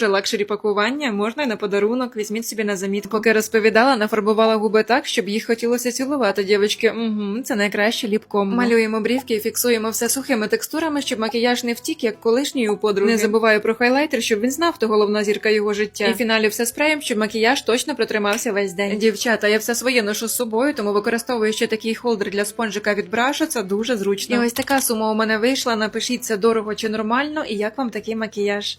лакшері пакування. Можна й на подарунок. Візьміть собі на заміт. Поки розповідала, нафарбувала губи так, щоб їх хотілося цілувати. Дівчатки, угу, це найкраще ліпком. Малюємо брівки і фіксуємо все сухими текстурами, щоб макіяж не втік, як колишній у подруги. Не забуваю про хайлайтер, щоб він знав, хто головна зірка його життя. І в фіналі все спреєм, щоб макіяж точно протримався весь день. Дівчата, я все своє ношу з собою, тому використовую ще такий холдер для спонжика від браша. Це дуже зручно. І ось така сума у мене вийшла. Напишіть це дорого чи нормально, і як вам такий макіяж.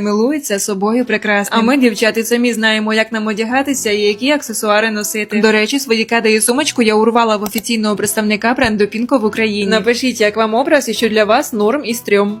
милується собою прекрасним. А ми, дівчата, самі знаємо, як нам одягатися і які аксесуари носити. До речі, свої кеди і сумочку я урвала в офіційного представника бренду Пінко в Україні. Напишіть, як вам образ і що для вас норм і стрьом.